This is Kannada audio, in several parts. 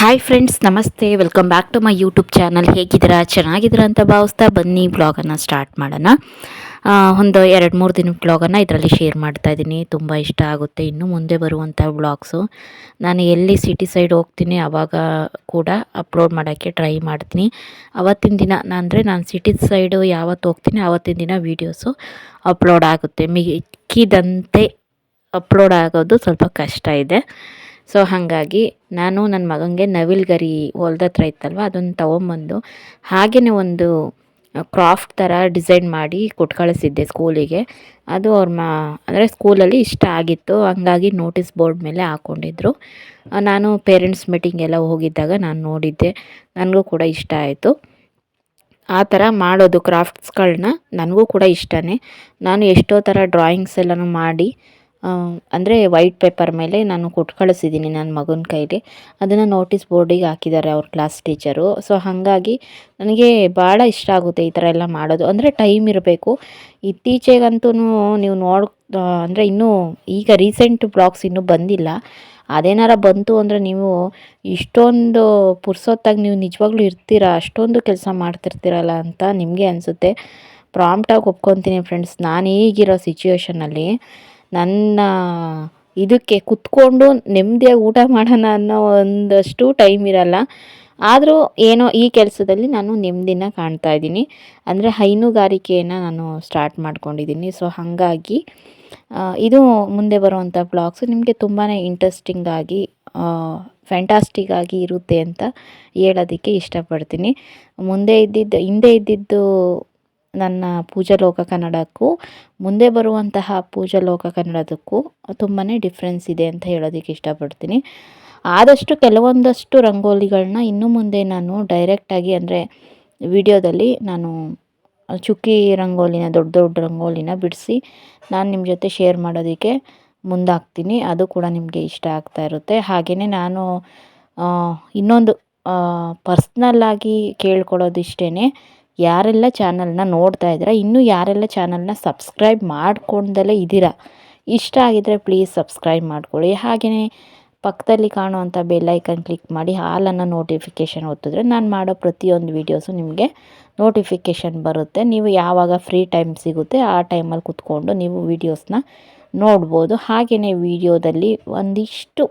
ಹಾಯ್ ಫ್ರೆಂಡ್ಸ್ ನಮಸ್ತೆ. Welcome back to my YouTube channel ಹೇಗಿದ್ದೀರಾ? ಚೆನ್ನಾಗಿದ್ದೀರಾ ಅಂತ ಭಾವಿಸ್ತಾ ಬನ್ನಿ. ಬ್ಲಾಗನ್ನು ಸ್ಟಾರ್ಟ್ ಮಾಡೋಣ. ಒಂದು ಎರಡು, ಮೂರು ದಿನ ಬ್ಲಾಗನ್ನು ಇದರಲ್ಲಿ ಶೇರ್ ಮಾಡ್ತಾ ಇದ್ದೀನಿ. ತುಂಬ ಇಷ್ಟ ಆಗುತ್ತೆ. ಇನ್ನು ಮುಂದೆ ಬರುವಂಥ ಬ್ಲಾಗ್ಸು ನಾನು ಎಲ್ಲಿ ಸಿಟಿ ಸೈಡ್ ಹೋಗ್ತೀನಿ ಆವಾಗ ಕೂಡ ಅಪ್ಲೋಡ್ ಮಾಡೋಕ್ಕೆ ಟ್ರೈ ಮಾಡ್ತೀನಿ. ಅವತ್ತಿನ ದಿನ, ಅಂದರೆ ನಾನು ಸಿಟಿ ಸೈಡು ಯಾವತ್ತು ಹೋಗ್ತೀನಿ ಆವತ್ತಿನ ದಿನ ವೀಡಿಯೋಸು ಅಪ್ಲೋಡ್ ಆಗುತ್ತೆ. ಮಿಕ್ಕಿದಂತೆ ಅಪ್ಲೋಡ್ ಆಗೋದು ಸ್ವಲ್ಪ ಕಷ್ಟ ಇದೆ. ಸೊ ಹಾಗಾಗಿ ನಾನು ನನ್ನ ಮಗನಿಗೆ ನವಿಲ್ಗರಿ ಹೊಲ್ದ ಹತ್ರ ಇತ್ತಲ್ವ ಅದನ್ನು ತೊಗೊಂಬಂದು ಹಾಗೆಯೇ ಒಂದು ಕ್ರಾಫ್ಟ್ ಥರ ಡಿಸೈನ್ ಮಾಡಿ ಕೊಟ್ಟು ಕಳಿಸಿದ್ದೆ ಸ್ಕೂಲಿಗೆ. ಅದು ಅವ್ರ ಮಾ, ಅಂದರೆ ಸ್ಕೂಲಲ್ಲಿ ಇಷ್ಟ ಆಗಿತ್ತು, ಹಂಗಾಗಿ ನೋಟಿಸ್ ಬೋರ್ಡ್ ಮೇಲೆ ಹಾಕ್ಕೊಂಡಿದ್ರು ನಾನು ಪೇರೆಂಟ್ಸ್ ಮೀಟಿಂಗ್ ಎಲ್ಲ ಹೋಗಿದ್ದಾಗ ನಾನು ನೋಡಿದ್ದೆ, ನನಗೂ ಕೂಡ ಇಷ್ಟ ಆಯಿತು. ಆ ಥರ ಮಾಡೋದು, ಕ್ರಾಫ್ಟ್ಸ್ಗಳನ್ನ ನನಗೂ ಕೂಡ ಇಷ್ಟನೇ. ನಾನು ಎಷ್ಟೋ ಥರ ಡ್ರಾಯಿಂಗ್ಸ್ ಎಲ್ಲನೂ ಮಾಡಿ ಅಂದರೆ ವೈಟ್ ಪೇಪರ್ ಮೇಲೆ ನಾನು ಕೊಟ್ಟು ಕಳಿಸಿದ್ದೀನಿ ನನ್ನ ಮಗನ ಕೈಲಿ. ಅದನ್ನು ನೋಟಿಸ್ ಬೋರ್ಡಿಗೆ ಹಾಕಿದ್ದಾರೆ ಅವ್ರ ಕ್ಲಾಸ್ ಟೀಚರು ಸೊ ಹಾಗಾಗಿ ನನಗೆ ಭಾಳ ಇಷ್ಟ ಆಗುತ್ತೆ ಈ ಥರ ಎಲ್ಲ ಮಾಡೋದು. ಅಂದರೆ ಟೈಮ್ ಇರಬೇಕು. ಇತ್ತೀಚೆಗಂತೂ ನೀವು ನೋಡ್ ಅಂದರೆ ಇನ್ನೂ ಈಗ ರೀಸೆಂಟ್ ಬ್ಲಾಗ್ಸ್ ಇನ್ನೂ ಬಂದಿಲ್ಲ. ಅದೇನಾರ ಬಂತು ಅಂದರೆ ನೀವು ಇಷ್ಟೊಂದು ಪುರ್ಸೊತ್ತಾಗಿ ನೀವು ನಿಜವಾಗ್ಲೂ ಇರ್ತೀರಾ? ಅಷ್ಟೊಂದು ಕೆಲಸ ಮಾಡ್ತಿರ್ತೀರಲ್ಲ ಅಂತ ನಿಮಗೆ ಅನಿಸುತ್ತೆ. ಪ್ರಾಂಪ್ಟಾಗಿ ಒಪ್ಕೊತೀನಿ ಫ್ರೆಂಡ್ಸ್ ನಾನು ಈಗಿರೋ ಸಿಚುವೇಶನಲ್ಲಿ ನನ್ನ ಇದಕ್ಕೆ ಕುತ್ಕೊಂಡು ನೆಮ್ಮದಿಯಾಗಿ ಊಟ ಮಾಡೋಣ ಅನ್ನೋ ಒಂದಷ್ಟು ಟೈಮ್ ಇರಲ್ಲ. ಆದರೂ ಏನೋ ಈ ಕೆಲಸದಲ್ಲಿ ನಾನು ನೆಮ್ಮದಿನ ಕಾಣ್ತಾ ಇದ್ದೀನಿ. ಅಂದರೆ ಹೈನುಗಾರಿಕೆಯನ್ನು ನಾನು ಸ್ಟಾರ್ಟ್ ಮಾಡ್ಕೊಂಡಿದ್ದೀನಿ. ಸೊ ಹಾಗಾಗಿ ಇದು ಮುಂದೆ ಬರುವಂಥ ಬ್ಲಾಗ್ಸು ನಿಮಗೆ ತುಂಬಾ ಇಂಟ್ರೆಸ್ಟಿಂಗ್ ಆಗಿ ಫ್ಯಾಂಟಾಸ್ಟಿಕ್ ಆಗಿ ಇರುತ್ತೆ ಅಂತ ಹೇಳೋದಕ್ಕೆ ಇಷ್ಟಪಡ್ತೀನಿ. ಮುಂದೆ ಇದ್ದಿದ್ದು, ಹಿಂದೆ ಇದ್ದಿದ್ದು ನನ್ನ ಪೂಜಾಲೋಕ ಕನ್ನಡಕ್ಕೂ, ಮುಂದೆ ಬರುವಂತಹ ಪೂಜಾಲೋಕ ಕನ್ನಡದಕ್ಕೂ ತುಂಬಾ ಡಿಫ್ರೆನ್ಸ್ ಇದೆ ಅಂತ ಹೇಳೋದಕ್ಕೆ ಇಷ್ಟಪಡ್ತೀನಿ. ಆದಷ್ಟು ಕೆಲವೊಂದಷ್ಟು ರಂಗೋಲಿಗಳನ್ನ ಇನ್ನು ಮುಂದೆ ನಾನು ಡೈರೆಕ್ಟಾಗಿ ಅಂದರೆ ವಿಡಿಯೋದಲ್ಲಿ ನಾನು ಚುಕ್ಕಿ ರಂಗೋಲಿನ, ದೊಡ್ಡ ದೊಡ್ಡ ರಂಗೋಲಿನ ಬಿಡಿಸಿ ನಾನು ನಿಮ್ಮ ಜೊತೆ ಶೇರ್ ಮಾಡೋದಕ್ಕೆ ಮುಂದಾಗ್ತೀನಿ. ಅದು ಕೂಡ ನಿಮಗೆ ಇಷ್ಟ ಆಗ್ತಾ ಇರುತ್ತೆ. ಹಾಗೆಯೇ ನಾನು ಇನ್ನೊಂದು ಪರ್ಸ್ನಲ್ಲಾಗಿ ಕೇಳ್ಕೊಳ್ಳೋದಿಷ್ಟೇ ಯಾರೆಲ್ಲ ಚಾನಲ್ನ ನೋಡ್ತಾ ಇದ್ದೀರಾ, ಇನ್ನೂ ಯಾರೆಲ್ಲ ಚಾನಲ್ನ ಸಬ್ಸ್ಕ್ರೈಬ್ ಮಾಡ್ಕೊಂಡಲೇ ಇದ್ದೀರಾ, ಇಷ್ಟ ಆಗಿದರೆ ಪ್ಲೀಸ್ ಸಬ್ಸ್ಕ್ರೈಬ್ ಮಾಡ್ಕೊಳ್ಳಿ. ಹಾಗೆಯೇ ಪಕ್ಕದಲ್ಲಿ ಕಾಣುವಂಥ ಬೆಲ್ಲೈಕನ್ ಕ್ಲಿಕ್ ಮಾಡಿ, ಹಾಲನ್ನು ನೋಟಿಫಿಕೇಷನ್ ಒತ್ತಿದ್ರೆ ನಾನು ಮಾಡೋ ಪ್ರತಿಯೊಂದು ವೀಡಿಯೋಸು ನಿಮಗೆ ನೋಟಿಫಿಕೇಷನ್ ಬರುತ್ತೆ. ನೀವು ಯಾವಾಗ ಫ್ರೀ ಟೈಮ್ ಸಿಗುತ್ತೆ ಆ ಟೈಮಲ್ಲಿ ಕುತ್ಕೊಂಡು ನೀವು ವೀಡಿಯೋಸ್ನ ನೋಡ್ಬೋದು. ಹಾಗೆಯೇ ವೀಡಿಯೋದಲ್ಲಿ ಒಂದಿಷ್ಟು,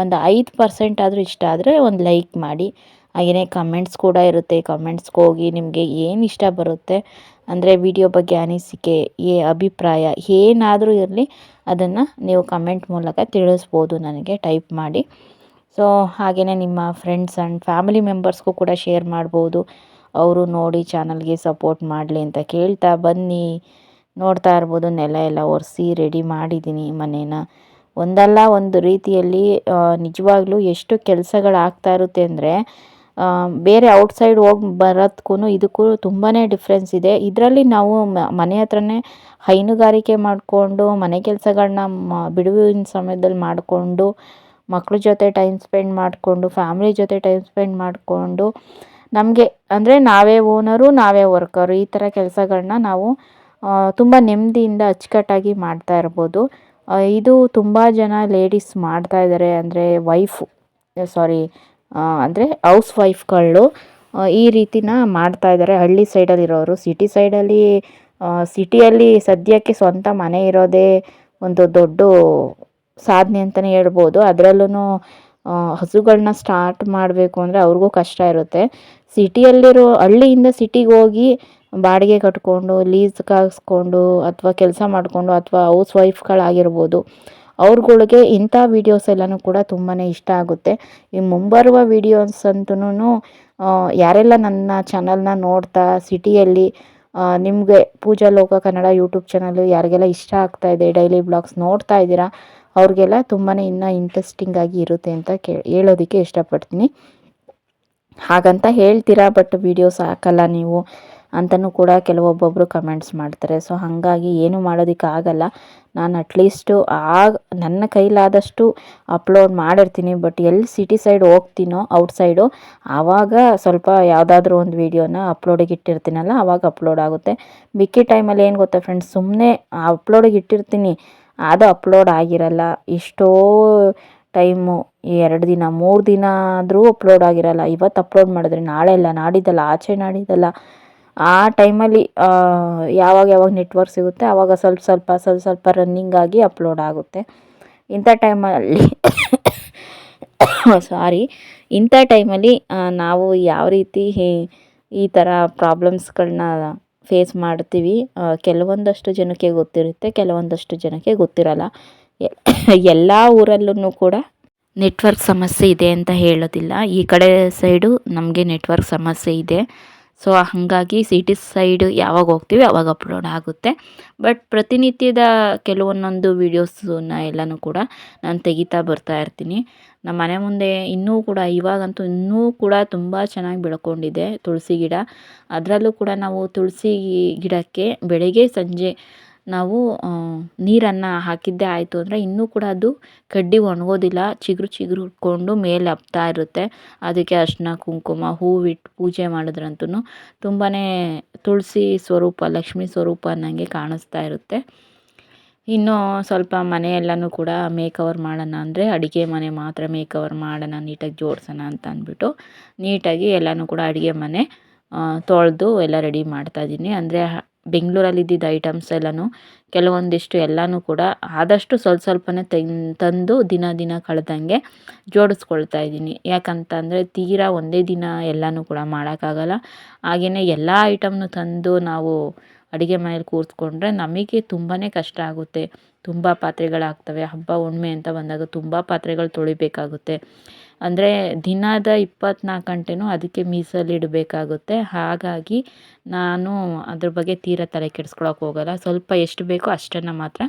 ಒಂದು ಐದು ಪರ್ಸೆಂಟ್ ಆದರೂ ಇಷ್ಟ ಆದರೆ ಒಂದು ಲೈಕ್ ಮಾಡಿ. ಹಾಗೆಯೇ ಕಮೆಂಟ್ಸ್ ಕೂಡ ಇರುತ್ತೆ. ಕಮೆಂಟ್ಸ್ಗೆ ಹೋಗಿ ನಿಮಗೆ ಏನು ಇಷ್ಟ ಬರುತ್ತೆ ಅಂದರೆ ವಿಡಿಯೋ ಬಗ್ಗೆ ಅನಿಸಿಕೆ, ಏ ಅಭಿಪ್ರಾಯ ಏನಾದರೂ ಇರಲಿ ಅದನ್ನು ನೀವು ಕಮೆಂಟ್ ಮೂಲಕ ತಿಳಿಸ್ಬೋದು ನನಗೆ ಟೈಪ್ ಮಾಡಿ. ಸೊ ಹಾಗೆಯೇ ನಿಮ್ಮ ಫ್ರೆಂಡ್ಸ್ ಆ್ಯಂಡ್ ಫ್ಯಾಮಿಲಿ ಮೆಂಬರ್ಸ್ಗೂ ಕೂಡ ಶೇರ್ ಮಾಡ್ಬೋದು. ಅವರು ನೋಡಿ ಚಾನಲ್ಗೆ ಸಪೋರ್ಟ್ ಮಾಡಲಿ ಅಂತ ಕೇಳ್ತಾ ಬನ್ನಿ. ನೋಡ್ತಾ ಇರ್ಬೋದು, ನೆಲ ಎಲ್ಲ ಒರೆಸಿ ರೆಡಿ ಮಾಡಿದ್ದೀನಿ ಮನೇನ. ಒಂದಲ್ಲ ಒಂದು ರೀತಿಯಲ್ಲಿ ನಿಜವಾಗ್ಲೂ ಎಷ್ಟು ಕೆಲಸಗಳಾಗ್ತಾ ಇರುತ್ತೆ ಅಂದರೆ ಬೇರೆ ಔಟ್ಸೈಡ್ ಹೋಗಿ ಬರೋದಕ್ಕೂ ಇದಕ್ಕೂ ತುಂಬಾ ಡಿಫ್ರೆನ್ಸ್ ಇದೆ. ಇದರಲ್ಲಿ ನಾವು ಮನೆ ಹತ್ರನೇ ಹೈನುಗಾರಿಕೆ ಮಾಡಿಕೊಂಡು, ಮನೆ ಕೆಲಸಗಳನ್ನ ಬಿಡುವಿನ ಸಮಯದಲ್ಲಿ ಮಾಡಿಕೊಂಡು ಮಕ್ಕಳ ಜೊತೆ ಟೈಮ್ ಸ್ಪೆಂಡ್ ಮಾಡಿಕೊಂಡು ಫ್ಯಾಮ್ಲಿ ಜೊತೆ ಟೈಮ್ ಸ್ಪೆಂಡ್ ಮಾಡಿಕೊಂಡು, ನಮಗೆ ಅಂದರೆ ನಾವೇ ಓನರು ನಾವೇ ವರ್ಕರು ಈ ಥರ ಕೆಲಸಗಳನ್ನ ನಾವು ತುಂಬ ನೆಮ್ಮದಿಯಿಂದ ಅಚ್ಚುಕಟ್ಟಾಗಿ ಮಾಡ್ತಾ ಇರ್ಬೋದು. ಇದು ತುಂಬ ಜನ ಲೇಡೀಸ್ ಮಾಡ್ತಾ ಇದ್ದಾರೆ ಅಂದರೆ ವೈಫು ಸಾರಿ ಅಂದರೆ ಹೌಸ್ ವೈಫ್ಗಳು ಈ ರೀತಿನ ಮಾಡ್ತಾ ಇದ್ದಾರೆ ಹಳ್ಳಿ ಸೈಡಲ್ಲಿರೋರು, ಸಿಟಿ ಸೈಡಲ್ಲಿ ಸಿಟಿಯಲ್ಲಿ ಸದ್ಯಕ್ಕೆ ಸ್ವಂತ ಮನೆ ಇರೋದೇ ಒಂದು ದೊಡ್ಡ ಸಾಧನೆ ಅಂತಲೇ ಹೇಳ್ಬೋದು. ಅದರಲ್ಲೂ ಹಸುಗಳನ್ನ ಸ್ಟಾರ್ಟ್ ಮಾಡಬೇಕು ಅಂದರೆ ಅವ್ರಿಗೂ ಕಷ್ಟ ಇರುತ್ತೆ. ಸಿಟಿಯಲ್ಲಿರೋ, ಹಳ್ಳಿಯಿಂದ ಸಿಟಿಗೆ ಹೋಗಿ ಬಾಡಿಗೆ ಕಟ್ಕೊಂಡು ಲೀಸ್ ಕಾಸ್ಕೊಂಡು ಅಥವಾ ಕೆಲಸ ಮಾಡಿಕೊಂಡು ಅಥವಾ ಹೌಸ್ ವೈಫ್ಗಳಾಗಿರ್ಬೋದು ಅವ್ರುಗಳಿಗೆ ಇಂಥ ವೀಡಿಯೋಸ್ ಎಲ್ಲನೂ ಕೂಡ ತುಂಬಾ ಇಷ್ಟ ಆಗುತ್ತೆ. ಈ ಮುಂಬರುವ ವೀಡಿಯೋಸ್ ಅಂತೂ ಯಾರೆಲ್ಲ ನನ್ನ ಚಾನಲ್ನ ನೋಡ್ತಾ, ಸಿಟಿಯಲ್ಲಿ ನಿಮಗೆ ಪೂಜಾ ಲೋಕ ಕನ್ನಡ ಯೂಟ್ಯೂಬ್ ಚಾನಲು ಯಾರಿಗೆಲ್ಲ ಇಷ್ಟ ಆಗ್ತಾ ಇದೆ ಡೈಲಿ ಬ್ಲಾಗ್ಸ್ ನೋಡ್ತಾ ಇದ್ದೀರಾ, ಅವ್ರಿಗೆಲ್ಲ ತುಂಬಾ ಇನ್ನೂ ಇಂಟ್ರೆಸ್ಟಿಂಗ್ ಆಗಿ ಇರುತ್ತೆ ಅಂತ ಕೇ, ಹೇಳೋದಕ್ಕೆ ಇಷ್ಟಪಡ್ತೀನಿ. ಹಾಗಂತ ಹೇಳ್ತೀರಾ ಬಟ್ ವೀಡಿಯೋಸ್ ಹಾಕಲ್ಲ ನೀವು? ಅಂತಲೂ ಕೂಡ ಕೆಲವೊಬ್ಬೊಬ್ಬರು ಕಮೆಂಟ್ಸ್ ಮಾಡ್ತಾರೆ. ಸೊ ಹಾಗಾಗಿ ಏನು ಮಾಡೋದಕ್ಕೆ ಆಗಲ್ಲ. ನಾನು ಅಟ್ಲೀಸ್ಟು ಆಗ, ನನ್ನ ಕೈಲಾದಷ್ಟು ಅಪ್ಲೋಡ್ ಮಾಡಿರ್ತೀನಿ. ಬಟ್ ಎಲ್ಲಿ ಸಿಟಿ ಸೈಡ್ ಹೋಗ್ತೀನೋ ಔಟ್ಸೈಡು ಆವಾಗ ಸ್ವಲ್ಪ ಯಾವುದಾದ್ರೂ ಒಂದು ವೀಡಿಯೋನ ಅಪ್ಲೋಡಿಗೆ ಇಟ್ಟಿರ್ತೀನಲ್ಲ, ಆವಾಗ ಅಪ್ಲೋಡ್ ಆಗುತ್ತೆ. ಮಿಕ್ಕಿ ಟೈಮಲ್ಲಿ ಏನು ಗೊತ್ತಾ ಫ್ರೆಂಡ್ಸ್ ಸುಮ್ಮನೆ ಅಪ್ಲೋಡಿಗೆ ಇಟ್ಟಿರ್ತೀನಿ. ಅದು ಅಪ್ಲೋಡ್ ಆಗಿರಲ್ಲ. ಎಷ್ಟೋ ಟೈಮು ಎರಡು ದಿನ, ಮೂರು ದಿನ ಆದರೂ ಅಪ್ಲೋಡ್ ಆಗಿರಲ್ಲ. ಇವತ್ತು ಅಪ್ಲೋಡ್ ಮಾಡಿದ್ರೆ ನಾಳೆ ಅಲ್ಲ, ನಾಡಿದ್ದಲ್ಲ, ಆಚೆ ನಾಡಿದ್ದಲ್ಲ. ಆ ಟೈಮಲ್ಲಿ ಯಾವಾಗ ಯಾವಾಗ ನೆಟ್ವರ್ಕ್ ಸಿಗುತ್ತೆ ಆವಾಗ ಸ್ವಲ್ಪ ಸ್ವಲ್ಪ ಸ್ವಲ್ಪ ಸ್ವಲ್ಪ ರನ್ನಿಂಗ್ ಆಗಿ ಅಪ್ಲೋಡ್ ಆಗುತ್ತೆ. ಇಂಥ ಟೈಮಲ್ಲಿ ಸಾರಿ ಇಂಥ ಟೈಮಲ್ಲಿ ನಾವು ಯಾವ ರೀತಿ ಈ ಥರ ಪ್ರಾಬ್ಲಮ್ಸ್ಗಳನ್ನ ಫೇಸ್ ಮಾಡ್ತೀವಿ ಕೆಲವೊಂದಷ್ಟು ಜನಕ್ಕೆ ಗೊತ್ತಿರುತ್ತೆ, ಕೆಲವೊಂದಷ್ಟು ಜನಕ್ಕೆ ಗೊತ್ತಿರಲ್ಲ. ಎಲ್ಲ ಊರಲ್ಲೂ ಕೂಡ ನೆಟ್ವರ್ಕ್ ಸಮಸ್ಯೆ ಇದೆ ಅಂತ ಹೇಳೋದಿಲ್ಲ. ಈ ಕಡೆ ಸೈಡು ನಮಗೆ ನೆಟ್ವರ್ಕ್ ಸಮಸ್ಯೆ ಇದೆ. ಸೊ ಹಾಗಾಗಿ ಸಿಟಿ ಸೈಡ್ ಯಾವಾಗ ಹೋಗ್ತೀವಿ ಅವಾಗ ಅಪ್ಲೋಡ್ ಆಗುತ್ತೆ. ಬಟ್ ಪ್ರತಿನಿತ್ಯದ ಕೆಲವೊಂದೊಂದು ವೀಡಿಯೋಸನ್ನ ಎಲ್ಲನೂ ಕೂಡ ನಾನು ತೆಗಿತಾ ಬರ್ತಾ ಇರ್ತೀನಿ. ನಮ್ಮ ಮನೆ ಮುಂದೆ ಇನ್ನೂ ಕೂಡ, ಇವಾಗಂತೂ ಇನ್ನೂ ಕೂಡ ತುಂಬ ಚೆನ್ನಾಗಿ ಬೆಳ್ಕೊಂಡಿದೆ ತುಳಸಿ ಗಿಡ. ಅದರಲ್ಲೂ ಕೂಡ ನಾವು ತುಳಸಿ ಗಿಡಕ್ಕೆ ಬೆಳಗ್ಗೆ ಸಂಜೆ ನಾವು ನೀರನ್ನು ಹಾಕಿದ್ದೇ ಆಯಿತು ಅಂದರೆ ಇನ್ನೂ ಕೂಡ ಅದು ಕಡ್ಡಿ ಒಣಗೋದಿಲ್ಲ. ಚಿಗುರು ಚಿಗುರು ಉಟ್ಕೊಂಡು ಮೇಲೆ ಹಬ್ತಾ ಇರುತ್ತೆ. ಅದಕ್ಕೆ ಅರಿಶಿನ ಕುಂಕುಮ, ಹೂವಿಟ್ಟು ಪೂಜೆ ಮಾಡಿದ್ರಂತೂ ತುಂಬಾ ತುಳಸಿ ಸ್ವರೂಪ, ಲಕ್ಷ್ಮೀ ಸ್ವರೂಪ ಅನ್ನಂಗೆ ಕಾಣಿಸ್ತಾ ಇರುತ್ತೆ. ಇನ್ನು ಸ್ವಲ್ಪ ಮನೆಯೆಲ್ಲನೂ ಕೂಡ ಮೇಕವರ್ ಮಾಡೋಣ ಅಂದರೆ ಅಡುಗೆ ಮನೆ ಮಾತ್ರ ಮೇಕವರ್ ಮಾಡೋಣ, ನೀಟಾಗಿ ಜೋಡಿಸೋಣ ಅಂತ ಅಂದ್ಬಿಟ್ಟು ನೀಟಾಗಿ ಎಲ್ಲನೂ ಕೂಡ ಅಡುಗೆ ಮನೆ ತೊಳೆದು ಎಲ್ಲ ರೆಡಿ ಮಾಡ್ತಾಯಿದ್ದೀನಿ ಅಂದರೆ ಬೆಂಗಳೂರಲ್ಲಿ ಇದ್ದಿದ್ದ ಐಟಮ್ಸ್ ಎಲ್ಲನೂ ಕೆಲವೊಂದಿಷ್ಟು ಎಲ್ಲನೂ ಕೂಡ ಆದಷ್ಟು ಸ್ವಲ್ಪ ಸ್ವಲ್ಪನೇ ತೆನ್ ತಂದು ದಿನ ದಿನ ಕಳೆದಂಗೆ ಜೋಡಿಸ್ಕೊಳ್ತಾ ಇದ್ದೀನಿ. ಯಾಕಂತಂದರೆ ತೀರಾ ಒಂದೇ ದಿನ ಎಲ್ಲನೂ ಕೂಡ ಮಾಡೋಕ್ಕಾಗಲ್ಲ. ಹಾಗೆಯೇ ಎಲ್ಲ ಐಟಮ್ನು ತಂದು ನಾವು ಅಡುಗೆ ಮನೇಲಿ ಕೂರಿಸ್ಕೊಂಡ್ರೆ ನಮಗೆ ತುಂಬಾ ಕಷ್ಟ ಆಗುತ್ತೆ. ತುಂಬ ಪಾತ್ರೆಗಳಾಗ್ತವೆ. ಹಬ್ಬ ಹುಣ್ಮೆ ಅಂತ ಬಂದಾಗ ತುಂಬ ಪಾತ್ರೆಗಳು ತೊಳಿಬೇಕಾಗುತ್ತೆ. ಅಂದರೆ ದಿನದ ಇಪ್ಪತ್ನಾಲ್ಕು ಗಂಟೆನೂ ಅದಕ್ಕೆ ಮೀಸಲಿಡಬೇಕಾಗುತ್ತೆ ಹಾಗಾಗಿ ನಾನು ಅದ್ರ ಬಗ್ಗೆ ತೀರ ತಲೆ ಕೆಡ್ಸ್ಕೊಳಕ್ಕೆ ಹೋಗಲ್ಲ. ಸ್ವಲ್ಪ ಎಷ್ಟು ಬೇಕೋ ಅಷ್ಟನ್ನು ಮಾತ್ರ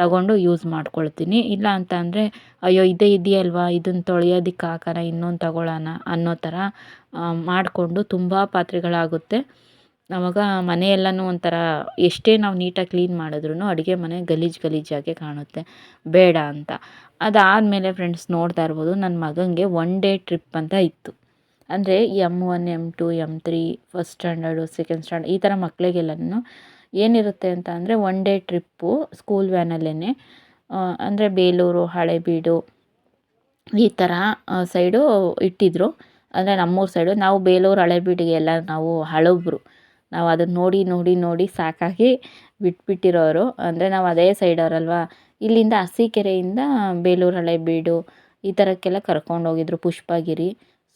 ತಗೊಂಡು ಯೂಸ್ ಮಾಡ್ಕೊಳ್ತೀನಿ. ಇಲ್ಲ ಅಂತ ಅಂದರೆ, ಅಯ್ಯೋ, ಇದೇ ಇದೆಯಲ್ವಾ? ಇದನ್ನು ತೊಳೆಯೋದಕ್ಕೆ ಹಾಕೋಣ ಇನ್ನೊಂದು ತಗೊಳ್ಳೋಣ ಅನ್ನೋ ಥರ ಮಾಡಿಕೊಂಡು ತುಂಬ ಪಾತ್ರೆಗಳಾಗುತ್ತೆ. ಆವಾಗ ಮನೆಯೆಲ್ಲನೂ ಒಂಥರ ಎಷ್ಟೇ ನಾವು ನೀಟಾಗಿ ಕ್ಲೀನ್ ಮಾಡಿದ್ರೂ ಅಡುಗೆ ಮನೆ ಗಲೀಜು ಗಲೀಜಾಗೆ ಕಾಣುತ್ತೆ. ಬೇಡ ಅಂತ. ಅದಾದಮೇಲೆ ಫ್ರೆಂಡ್ಸ್ ನೋಡ್ತಾ ಇರ್ಬೋದು ನನ್ನ ಮಗನಿಗೆ ಒನ್ ಡೇ ಟ್ರಿಪ್ ಅಂತ ಇತ್ತು. ಅಂದರೆ M one M two M three first standard second standard ಈ ಥರ ಮಕ್ಕಳಿಗೆಲ್ಲನೂ ಏನಿರುತ್ತೆ ಅಂತ ಅಂದರೆ ಒನ್ ಡೇ ಟ್ರಿಪ್ಪು ಸ್ಕೂಲ್ ವ್ಯಾನಲ್ಲೇ ಅಂದರೆ ಬೇಲೂರು, ಹಳೆಬೀಡು ಈ ಥರ ಸೈಡು ಇಟ್ಟಿದ್ದರು ಅಂದರೆ ನಮ್ಮೂರ ಸೈಡು ನಾವು ಬೇಲೂರು ಹಳೆಬೀಡಿಗೆ ಎಲ್ಲ ನಾವು ಹಳಬ್ರು. ನಾವು ಅದನ್ನು ನೋಡಿ ನೋಡಿ ನೋಡಿ ಸಾಕಾಗಿ ಬಿಟ್ಬಿಟ್ಟಿರೋರು. ಅಂದರೆ ನಾವು ಅದೇ ಸೈಡವರಲ್ವಾ ಇಲ್ಲಿಂದ ಅರಸೀಕೆರೆಯಿಂದ ಬೇಲೂರು ಹಳೇಬೀಡು ಈ ಥರಕ್ಕೆಲ್ಲ ಕರ್ಕೊಂಡೋಗಿದ್ರು ಪುಷ್ಪಗಿರಿ.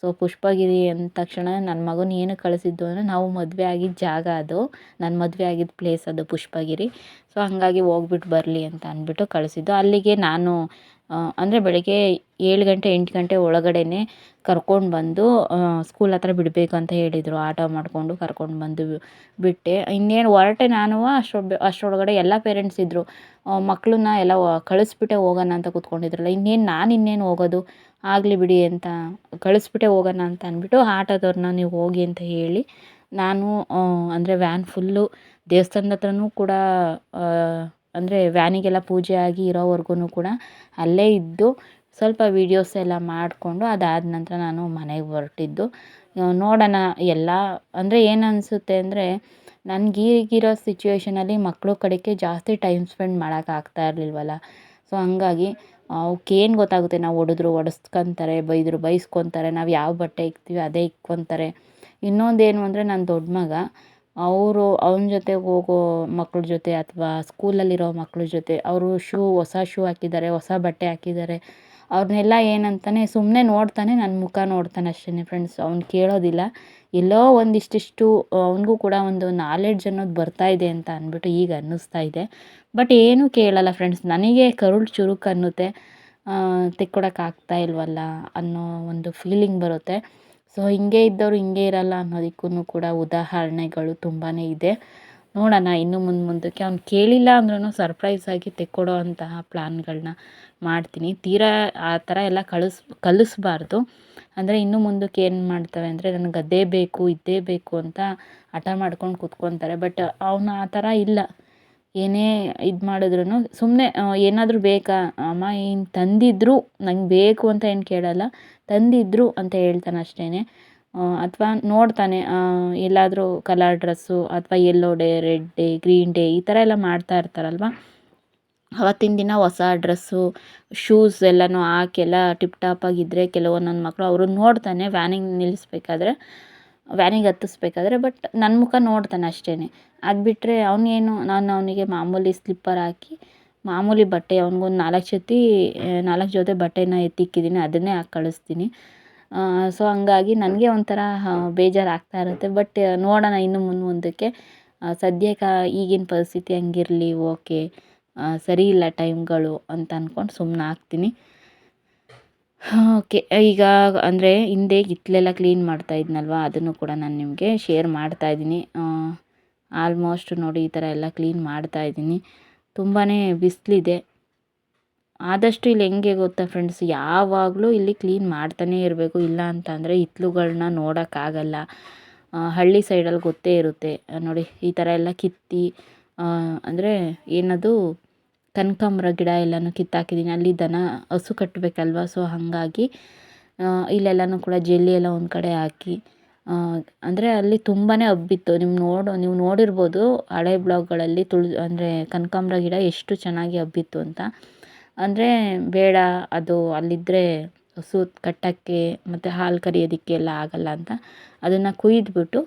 ಸೊ ಪುಷ್ಪಗಿರಿ ಅಂದ ತಕ್ಷಣ ನನ್ನ ಮಗನ ಏನು ಕಳಿಸಿದ್ದು ಅಂದರೆ ನಾವು ಮದುವೆ ಆಗಿದ್ದ ಜಾಗ ಅದು. ನನ್ನ ಮದುವೆ ಆಗಿದ್ದ ಪ್ಲೇಸ್ ಅದು ಪುಷ್ಪಗಿರಿ. ಸೊ ಹಾಗಾಗಿ ಹೋಗ್ಬಿಟ್ಟು ಬರಲಿ ಅಂತ ಅಂದ್ಬಿಟ್ಟು ಕಳಿಸಿದ್ದು. ಅಲ್ಲಿಗೆ ನಾನು ಅಂದರೆ ಬೆಳಗ್ಗೆ ಏಳು ಗಂಟೆ, ಎಂಟು ಗಂಟೆ ಒಳಗಡೆನೇ ಕರ್ಕೊಂಡು ಬಂದು ಸ್ಕೂಲ್ ಹತ್ರ ಬಿಡಬೇಕು ಅಂತ ಹೇಳಿದರು. ಆಟೋ ಮಾಡಿಕೊಂಡು ಕರ್ಕೊಂಡು ಬಂದು ಬಿಟ್ಟೆ. ಇನ್ನೇನು ಹೊರಟೆ ನಾನು ಅಷ್ಟೊ ಅಷ್ಟರೊಳಗಡೆ ಎಲ್ಲ ಪೇರೆಂಟ್ಸ್ ಇದ್ದರು ಮಕ್ಕಳನ್ನ ಎಲ್ಲ ಕಳಿಸ್ಬಿಟ್ಟೆ ಹೋಗೋಣ ಅಂತ ಕೂತ್ಕೊಂಡಿದ್ರಲ್ಲ, ಇನ್ನೇನು ನಾನು ಇನ್ನೇನು ಹೋಗೋದು? ಆಗಲಿ ಬಿಡಿ ಅಂತ ಕಳಿಸ್ಬಿಟ್ಟೆ ಹೋಗೋಣ ಅಂತ ಅಂದ್ಬಿಟ್ಟು ಆಟೋದವ್ರನ್ನ ನೀವು ಹೋಗಿ ಅಂತ ಹೇಳಿ ನಾನು ಅಂದರೆ ವ್ಯಾನ್ ಫುಲ್ಲು ದೇವಸ್ಥಾನದ ಹತ್ರನೂ ಕೂಡ ಅಂದರೆ ವ್ಯಾನಿಗೆಲ್ಲ ಪೂಜೆ ಆಗಿ ಇರೋವರೆಗೂ ಕೂಡ ಅಲ್ಲೇ ಇದ್ದು ಸ್ವಲ್ಪ ವೀಡಿಯೋಸ್ ಎಲ್ಲ ಮಾಡಿಕೊಂಡು ಅದಾದ ನಂತರ ನಾನು ಮನೆಗೆ ಹೊರಟಿದ್ದು. ನೋಡೋಣ ಎಲ್ಲ, ಅಂದರೆ ಏನು ಅನಿಸುತ್ತೆ ಅಂದರೆ ನನಗೆ ಈಗಿರೋ ಸಿಚುವೇಷನಲ್ಲಿ ಮಕ್ಕಳು ಕಡೆಗೆ ಜಾಸ್ತಿ ಟೈಮ್ ಸ್ಪೆಂಡ್ ಮಾಡೋಕ್ಕಾಗ್ತಾ ಇರಲಿಲ್ವಲ್ಲ? ಸೊ ಹಂಗಾಗಿ ಅವಕ್ಕೇನು ಗೊತ್ತಾಗುತ್ತೆ? ನಾವು ಹೊಡೆದ್ರು ಹೊಡೆಸ್ಕೊಂತಾರೆ, ಬೈದರು ಬೈಸ್ಕೊತಾರೆ, ನಾವು ಯಾವ ಬಟ್ಟೆ ಇಕ್ತೀವಿ ಅದೇ ಇಕ್ಕೊತಾರೆ. ಇನ್ನೊಂದೇನು ಅಂದರೆ ನನ್ನ ದೊಡ್ಡ ಮಗ ಅವರು ಅವನ ಜೊತೆ ಹೋಗೋ ಮಕ್ಕಳ ಜೊತೆ ಅಥವಾ ಸ್ಕೂಲಲ್ಲಿರೋ ಮಕ್ಕಳ ಜೊತೆ ಅವರು ಶೂ, ಹೊಸ ಶೂ ಹಾಕಿದ್ದಾರೆ, ಹೊಸ ಬಟ್ಟೆ ಹಾಕಿದ್ದಾರೆ. ಅವ್ರನ್ನೆಲ್ಲ ಏನಂತಾನೆ ಸುಮ್ಮನೆ ನೋಡ್ತಾನೆ ನನ್ನ ಮುಖ ನೋಡ್ತಾನೆ ಅಷ್ಟೇ ಫ್ರೆಂಡ್ಸ್ ಅವ್ನು ಕೇಳೋದಿಲ್ಲ. ಎಲ್ಲೋ ಒಂದಿಷ್ಟಿಷ್ಟು, ಅವನಿಗೂ ಕೂಡ ಒಂದು ನಾಲೆಡ್ಜ್ ಅನ್ನೋದು ಬರ್ತಾ ಇದೆ ಅಂತ ಅಂದ್ಬಿಟ್ಟು ಈಗ ಅನ್ನಿಸ್ತಾ ಇದೆ. ಬಟ್ ಏನೂ ಕೇಳಲ್ಲ ಫ್ರೆಂಡ್ಸ್ ನನಗೆ ಕರುಳು ಚುರುಕು ಅನ್ನುತ್ತೆ. ತೆಕ್ಕೊಡೋಕ್ಕಾಗ್ತಾ ಇಲ್ವಲ್ಲ ಅನ್ನೋ ಒಂದು ಫೀಲಿಂಗ್ ಬರುತ್ತೆ. ಸೊ, ಹಿಂಗೆ ಇದ್ದವರು ಹಿಂಗೆ ಇರಲ್ಲ ಅನ್ನೋದಕ್ಕೂ ಕೂಡ ಉದಾಹರಣೆಗಳು ತುಂಬಾ ಇದೆ. ನೋಡೋಣ, ಇನ್ನು ಮುಂದೆ ಮುಂದಕ್ಕೆ ಅವ್ನು ಕೇಳಿಲ್ಲ ಅಂದ್ರೂ ಸರ್ಪ್ರೈಸಾಗಿ ತೆಕ್ಕೊಡೋ ಅಂತಹ ಪ್ಲ್ಯಾನ್ಗಳನ್ನ ಮಾಡ್ತೀನಿ. ತೀರಾ ಆ ಥರ ಎಲ್ಲ ಕಳಿಸ್, ಕಲಿಸ್ಬಾರ್ದು. ಅಂದರೆ ಇನ್ನು ಮುಂದಕ್ಕೆ ಏನು ಮಾಡ್ತವೆ ಅಂದರೆ ನನಗೆ ಅದೇ ಬೇಕು, ಇದ್ದೇ ಬೇಕು ಅಂತ ಹಠ ಮಾಡ್ಕೊಂಡು ಕೂತ್ಕೊತಾರೆ. ಬಟ್ ಅವನು ಆ ಥರ ಇಲ್ಲ. ಏನೇ ಇದು ಮಾಡಿದ್ರೂ ಸುಮ್ಮನೆ ಏನಾದರೂ ಬೇಕಾ? ಅಮ್ಮ ಏನು ತಂದಿದ್ದರು ನಂಗೆ ಬೇಕು ಅಂತ ಏನು ಕೇಳಲ್ಲ. ತಂದಿದ್ದರು ಅಂತ ಹೇಳ್ತಾನೆ ಅಷ್ಟೇ ಅಥವಾ ನೋಡ್ತಾನೆ ಎಲ್ಲಾದರೂ ಕಲರ್ ಡ್ರೆಸ್ಸು ಅಥವಾ yellow day red day green day ಈ ಥರ ಎಲ್ಲ ಮಾಡ್ತಾ ಇರ್ತಾರಲ್ವ? ಅವತ್ತಿನ ದಿನ ಹೊಸ ಡ್ರೆಸ್ಸು ಶೂಸ್ ಎಲ್ಲನೂ ಹಾಕಿ ಎಲ್ಲ ಟಿಪ್ ಟಾಪಾಗಿದ್ದರೆ ಕೆಲವೊಂದೊಂದು ಮಕ್ಕಳು ಅವರು ನೋಡ್ತಾನೆ ವ್ಯಾನಿಗೆ ನಿಲ್ಲಿಸ್ಬೇಕಾದ್ರೆ. ವ್ಯಾನಿಗೆ ಹತ್ತಿಸ್ಬೇಕಾದ್ರೆ ಬಟ್ ನನ್ನ ಮುಖ ನೋಡ್ತಾನೆ ಅಷ್ಟೇ ಅದು ಬಿಟ್ಟರೆ ಅವನೇನು ನಾನು ಅವನಿಗೆ ಮಾಮೂಲಿ ಸ್ಲಿಪ್ಪರ್ ಹಾಕಿ, ಮಾಮೂಲಿ ಬಟ್ಟೆ, ಅವ್ನಿಗೊಂದು ನಾಲ್ಕು ಜೊತೆ ನಾಲ್ಕು ಜೊತೆ ಬಟ್ಟೆನ ಎತ್ತಿಕ್ಕಿದ್ದೀನಿ ಅದನ್ನೇ ಹಾಕಿ ಕಳಿಸ್ತೀನಿ. ಸೊ ಹಂಗಾಗಿ ನನಗೆ ಒಂಥರ ಬೇಜಾರು ಆಗ್ತಾ ಇರುತ್ತೆ. ಬಟ್ ನೋಡೋಣ ಇನ್ನು ಮುಂದೆ ಮುಂದಕ್ಕೆ ಸದ್ಯಕ್ಕೆ ಈಗಿನ ಪರಿಸ್ಥಿತಿ ಹಂಗಿರಲಿ, ಓಕೆ ಸರಿ ಇಲ್ಲ ಟೈಮ್ಗಳು ಅಂತ ಅಂದ್ಕೊಂಡು ಸುಮ್ಮನೆ ಓಕೆ. ಈಗ ಅಂದರೆ ಹಿಂದೆ ಹಿತ್ಲೆಲ್ಲ ಕ್ಲೀನ್ ಮಾಡ್ತಾ ಇದ್ನಲ್ವ? ಅದನ್ನು ಕೂಡ ನಾನು ನಿಮಗೆ ಶೇರ್ ಮಾಡ್ತಾ ಇದ್ದೀನಿ. ಆಲ್ಮೋಸ್ಟ್ ನೋಡಿ ಈ ಥರ ಎಲ್ಲ ಕ್ಲೀನ್ ಮಾಡ್ತಾ ಇದ್ದೀನಿ. ತುಂಬಾ ಬಿಸಿಲಿದೆ. ಆದಷ್ಟು ಇಲ್ಲಿ ಹೆಂಗೆ ಗೊತ್ತಾ ಫ್ರೆಂಡ್ಸ್ ಯಾವಾಗಲೂ ಇಲ್ಲಿ ಕ್ಲೀನ್ ಮಾಡ್ತಾನೇ ಇರಬೇಕು. ಇಲ್ಲ ಅಂತ ಅಂದರೆ ಹಿತ್ಲುಗಳನ್ನ ನೋಡೋಕ್ಕಾಗಲ್ಲ ಹಳ್ಳಿ ಸೈಡಲ್ಲಿ ಗೊತ್ತೇ ಇರುತ್ತೆ. ನೋಡಿ ಈ ಥರ ಎಲ್ಲ ಕಿತ್ತಿ ಅಂದರೆ ಏನದು? ಕನಕಾಂಬ್ರ ಗಿಡ ಎಲ್ಲನೂ ಕಿತ್ತಾಕಿದ್ದೀನಿ ಅಲ್ಲಿ ದನ ಹಸು ಕಟ್ಟಬೇಕಲ್ವ ಸೊ ಹಾಗಾಗಿ ಇಲ್ಲೆಲ್ಲನೂ ಕೂಡ ಜೆಲ್ಲಿ ಎಲ್ಲ ಒಂದು ಕಡೆ ಹಾಕಿ ಅಂದರೆ ಅಲ್ಲಿ ತುಂಬಾ ಹಬ್ಬಿತ್ತು ನಿಮ್ಮ ನೋಡು, ನೀವು ನೋಡಿರ್ಬೋದು ಹಳೆ ಬ್ಲಾಗ್ಗಳಲ್ಲಿ ತುಳ್, ಅಂದರೆ ಕನಕಾಂಬ್ರ ಗಿಡ ಎಷ್ಟು ಚೆನ್ನಾಗಿ ಹಬ್ಬಿತ್ತು ಅಂತ. ಅಂದರೆ ಬೇಡ, ಅದು ಅಲ್ಲಿದ್ದರೆ ಹಸು ಕಟ್ಟೋಕ್ಕೆ ಮತ್ತು ಹಾಲು ಕರಿಯೋದಕ್ಕೆ ಎಲ್ಲ ಆಗಲ್ಲ ಅಂತ. ಅದನ್ನು ಕುಯ್ದುಬಿಟ್ಟು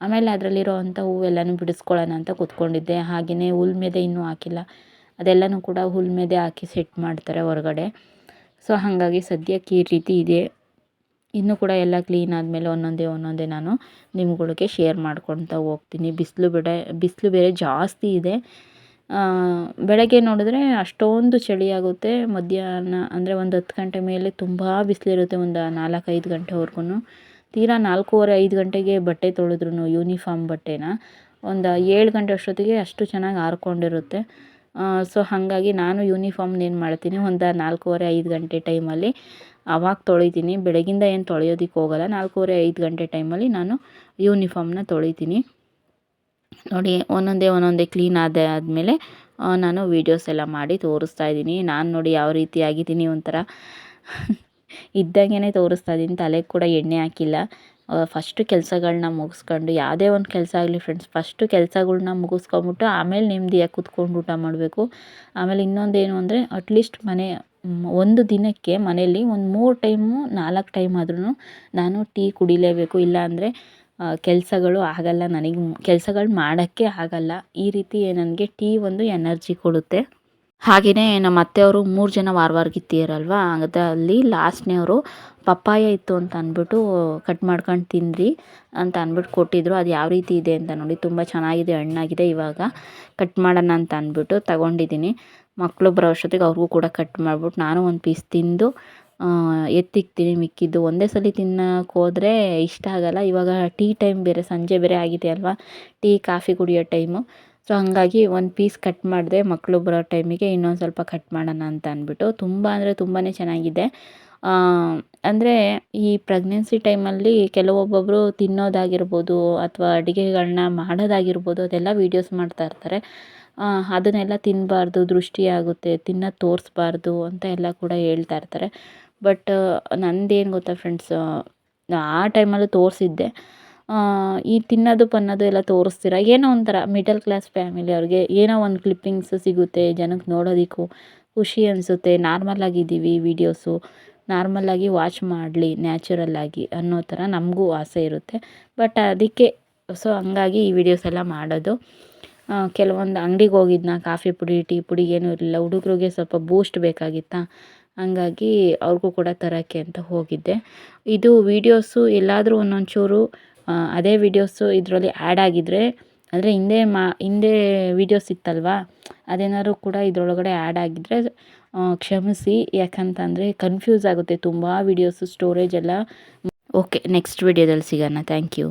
ಆಮೇಲೆ ಅದರಲ್ಲಿರೋ ಅಂಥ ಹೂವೆಲ್ಲನೂ ಬಿಡಿಸ್ಕೊಳ್ಳೋಣ ಅಂತ ಕೂತ್ಕೊಂಡಿದ್ದೆ. ಹಾಗೆಯೇ ಹುಲ್ ಮೇದೆ ಇನ್ನೂ ಹಾಕಿಲ್ಲ. ಅದೆಲ್ಲನೂ ಕೂಡ ಹುಲ್ ಮೇದೆ ಹಾಕಿ ಸೆಟ್ ಮಾಡ್ತಾರೆ ಹೊರಗಡೆ. ಸೊ ಹಾಗಾಗಿ ಸದ್ಯಕ್ಕೆ ಈ ರೀತಿ ಇದೆ. ಇನ್ನೂ ಕೂಡ ಎಲ್ಲ ಕ್ಲೀನ್ ಆದಮೇಲೆ ಒಂದೊಂದೇ ಒಂದೊಂದೇ ನಾನು ನಿಮ್ಗಳಿಗೆ ಶೇರ್ ಮಾಡ್ಕೊಳ್ತಾ ಹೋಗ್ತೀನಿ. ಬಿಸಿಲು ಬೇರೆ ಬಿಸಿಲು ಬೇರೆ ಜಾಸ್ತಿ ಇದೆ. ಬೆಳಗ್ಗೆ ನೋಡಿದ್ರೆ ಅಷ್ಟೊಂದು ಚಳಿ ಆಗುತ್ತೆ. ಮಧ್ಯಾಹ್ನ ಅಂದರೆ ಒಂದು ಹತ್ತು ಗಂಟೆ ಮೇಲೆ ತುಂಬ ಬಿಸಿಲಿರುತ್ತೆ. ಒಂದು ನಾಲ್ಕೈದು ಗಂಟೆವರೆಗೂ ತೀರಾ ನಾಲ್ಕೂವರೆ, ಐದು ಗಂಟೆಗೆ ಬಟ್ಟೆ ತೊಳೆದ್ರು ಯೂನಿಫಾರ್ಮ್ ಬಟ್ಟೆನ. ಒಂದು ಏಳು ಗಂಟೆ ಅಷ್ಟೊತ್ತಿಗೆ ಅಷ್ಟು ಚೆನ್ನಾಗಿ ಆರಿಕೊಂಡಿರುತ್ತೆ. ಸೊ ಹಾಗಾಗಿ ನಾನು ಯೂನಿಫಾರ್ಮ್ನ ಏನು ಮಾಡ್ತೀನಿ, ಒಂದು ನಾಲ್ಕೂವರೆ ಐದು ಗಂಟೆ ಟೈಮಲ್ಲಿ ಅವಾಗ ತೊಳಿತೀನಿ. ಬೆಳಗಿಂದ ಏನು ತೊಳೆಯೋದಕ್ಕೆ ಹೋಗಲ್ಲ, ನಾಲ್ಕೂವರೆ ಐದು ಗಂಟೆ ಟೈಮಲ್ಲಿ ನಾನು ಯೂನಿಫಾರ್ಮ್ನ ತೊಳಿತೀನಿ. ನೋಡಿ, ಒಂದೊಂದೇ ಒಂದೊಂದೇ ಕ್ಲೀನ್ ಆದ ಆದಮೇಲೆ ನಾನು ವೀಡಿಯೋಸ್ ಎಲ್ಲ ಮಾಡಿ ತೋರಿಸ್ತಾ ಇದ್ದೀನಿ. ನಾನು ನೋಡಿ ಯಾವ ರೀತಿ ಆಗಿದ್ದೀನಿ ಒಂಥರ. ಇದ್ದಂಗೆ ತೋರಿಸ್ತಾ ಇದ್ದೀನಿ, ತಲೆಗೆ ಕೂಡ ಎಣ್ಣೆ ಹಾಕಿಲ್ಲ. ಫಸ್ಟು ಕೆಲಸಗಳ್ನ ಮುಗಿಸ್ಕೊಂಡು, ಯಾವುದೇ ಒಂದು ಕೆಲಸ ಆಗಲಿ ಫ್ರೆಂಡ್ಸ್ ಫಸ್ಟು ಕೆಲಸಗಳ್ನ ಮುಗಿಸ್ಕೊಂಬಿಟ್ಟು ಆಮೇಲೆ ನೆಮ್ಮದಿಯಾಗಿ ಕುತ್ಕೊಂಡು ಊಟ ಮಾಡಬೇಕು. ಆಮೇಲೆ ಇನ್ನೊಂದೇನು ಅಂದರೆ ಅಟ್ಲೀಸ್ಟ್ ಮನೆ ಒಂದು ದಿನಕ್ಕೆ ಮನೆಯಲ್ಲಿ ಒಂದು ಮೂರು ಟೈಮು ನಾಲ್ಕು ಟೈಮ್ ಆದ್ರೂ ನಾನು ಟೀ ಕುಡಿಲೇಬೇಕು. ಇಲ್ಲ ಅಂದರೆ ಕೆಲಸಗಳು ಆಗಲ್ಲ ನನಗೆ, ಕೆಲಸಗಳು ಮಾಡೋಕ್ಕೆ ಆಗಲ್ಲ. ಈ ರೀತಿ ನನಗೆ ಟೀ ಒಂದು ಎನರ್ಜಿ ಕೊಡುತ್ತೆ. ಹಾಗೆಯೇ ನಮ್ಮ ಅತ್ತೆಯವರು ಮೂರು ಜನ ವಾರ ವಾರ ಅಲ್ಲಿ ಅದರಲ್ಲಿ ಲಾಸ್ಟ್ನೇವರು ಪಪ್ಪಾಯ ಇತ್ತು ಅಂತ ಅಂದ್ಬಿಟ್ಟು ಕಟ್ ಮಾಡ್ಕೊಂಡು ತಿನ್ನಿರಿ ಅಂತ ಅಂದ್ಬಿಟ್ಟು ಕೊಟ್ಟಿದ್ರು. ಅದು ಯಾವ ರೀತಿ ಇದೆ ಅಂತ ನೋಡಿ, ತುಂಬ ಚೆನ್ನಾಗಿದೆ, ಹಣ್ಣಾಗಿದೆ ಇವಾಗ. ಕಟ್ ಮಾಡೋಣ ಅಂತ ಅಂದ್ಬಿಟ್ಟು ತಗೊಂಡಿದ್ದೀನಿ. ಮಕ್ಕಳು ಬರೋ ಅಷ್ಟೊತ್ತಿಗೆ ಅವ್ರಿಗೂ ಕೂಡ ಕಟ್ ಮಾಡ್ಬಿಟ್ಟು ನಾನು ಒಂದು ಪೀಸ್ ತಿಂದು ಎತ್ತಿಕ್ತೀನಿ ಮಿಕ್ಕಿದ್ದು. ಒಂದೇ ಸಲ ತಿನ್ನೋಕೆ ಇಷ್ಟ ಆಗೋಲ್ಲ. ಇವಾಗ ಟೀ ಟೈಮ್ ಬೇರೆ, ಸಂಜೆ ಬೇರೆ ಆಗಿದೆ ಅಲ್ವಾ? ಟೀ ಕಾಫಿ ಕುಡಿಯೋ ಟೈಮು ಸೊ ಹಾಗಾಗಿ ಒಂದು ಪೀಸ್ ಕಟ್ ಮಾಡಿದೆ ಮಕ್ಕಳು ಬರೋ ಟೈಮಿಗೆ ಇನ್ನೊಂದು ಸ್ವಲ್ಪ ಕಟ್ ಮಾಡೋಣ ಅಂತ ಅಂದ್ಬಿಟ್ಟು. ತುಂಬ ಅಂದರೆ ತುಂಬಾ ಚೆನ್ನಾಗಿದೆ. ಅಂದರೆ ಈ ಪ್ರೆಗ್ನೆನ್ಸಿ ಟೈಮಲ್ಲಿ ಕೆಲವೊಬ್ಬೊಬ್ಬರು ತಿನ್ನೋದಾಗಿರ್ಬೋದು ಅಥವಾ ಅಡುಗೆಗಳನ್ನ ಮಾಡೋದಾಗಿರ್ಬೋದು ಅದೆಲ್ಲ ವೀಡಿಯೋಸ್ ಮಾಡ್ತಾ ಇರ್ತಾರೆ. ಅದನ್ನೆಲ್ಲ ತಿನ್ನಬಾರ್ದು ದೃಷ್ಟಿ ಆಗುತ್ತೆ, ತಿನ್ನೋದು ತೋರಿಸ್ಬಾರ್ದು ಅಂತ ಎಲ್ಲ ಕೂಡ ಹೇಳ್ತಾ ಇರ್ತಾರೆ. ಬಟ್ ನಂದೇನು ಗೊತ್ತಾ ಫ್ರೆಂಡ್ಸ್ ಆ ಟೈಮಲ್ಲೂ ತೋರಿಸಿದ್ದೆ. ಈ ತಿನ್ನೋದು ಪನ್ನೋದು ಎಲ್ಲ ತೋರಿಸ್ತೀರ? ಏನೋ ಒಂಥರ ಮಿಡಲ್ ಕ್ಲಾಸ್ ಫ್ಯಾಮಿಲಿ ಅವ್ರಿಗೆ ಏನೋ ಒಂದು ಕ್ಲಿಪ್ಪಿಂಗ್ಸ್ ಸಿಗುತ್ತೆ, ಜನಕ್ಕೆ ನೋಡೋದಕ್ಕೂ ಖುಷಿ ಅನಿಸುತ್ತೆ. ನಾರ್ಮಲ್ ಆಗಿದ್ದೀವಿ ವೀಡಿಯೋಸು ನಾರ್ಮಲ್ಲಾಗಿ ವಾಚ್ ಮಾಡಲಿ ನ್ಯಾಚುರಲ್ಲಾಗಿ ಅನ್ನೋ ಥರ ನಮಗೂ ಆಸೆ ಇರುತ್ತೆ. ಬಟ್ ಅದಕ್ಕೆ ಸೊ ಹಂಗಾಗಿ ಈ ವಿಡಿಯೋಸ್ ಎಲ್ಲ ಮಾಡೋದು. ಕೆಲವೊಂದು ಅಂಗಡಿಗೆ ಹೋಗಿದ್ನ, ಕಾಫಿ ಪುಡಿ, ಟೀ ಪುಡಿ ಏನೂ ಇರಲಿಲ್ಲ. ಹುಡುಗರಿಗೆ ಸ್ವಲ್ಪ ಬೂಸ್ಟ್ ಬೇಕಾಗಿತ್ತಾ? ಹಂಗಾಗಿ ಅವ್ರಿಗೂ ಕೂಡ ತರೋಕ್ಕೆ ಅಂತ ಹೋಗಿದ್ದೆ. ಇದು ವೀಡಿಯೋಸು ಎಲ್ಲಾದರೂ ಒಂದೊಂದು ಚೂರು ಅದೇ ವೀಡಿಯೋಸು ಇದರಲ್ಲಿ ಆ್ಯಡ್ ಆಗಿದ್ದರೆ ಅಂದರೆ ಹಿಂದೆ ಮಾ, ಹಿಂದೆ ವೀಡಿಯೋಸ್ ಇತ್ತಲ್ವಾ, ಅದೇನಾದ್ರು ಕೂಡ ಇದರೊಳಗಡೆ ಆ್ಯಡ್ ಆಗಿದ್ದರೆ ಕ್ಷಮಿಸಿ, ಯಾಕಂತಂದರೆ ಕನ್ಫ್ಯೂಸ್ ಆಗುತ್ತೆ ತುಂಬ ವೀಡಿಯೋಸು ಸ್ಟೋರೇಜ್ ಎಲ್ಲ. ಓಕೆ ನೆಕ್ಸ್ಟ್ ವೀಡಿಯೋದಲ್ಲಿ ಸಿಗೋಣ. Thank you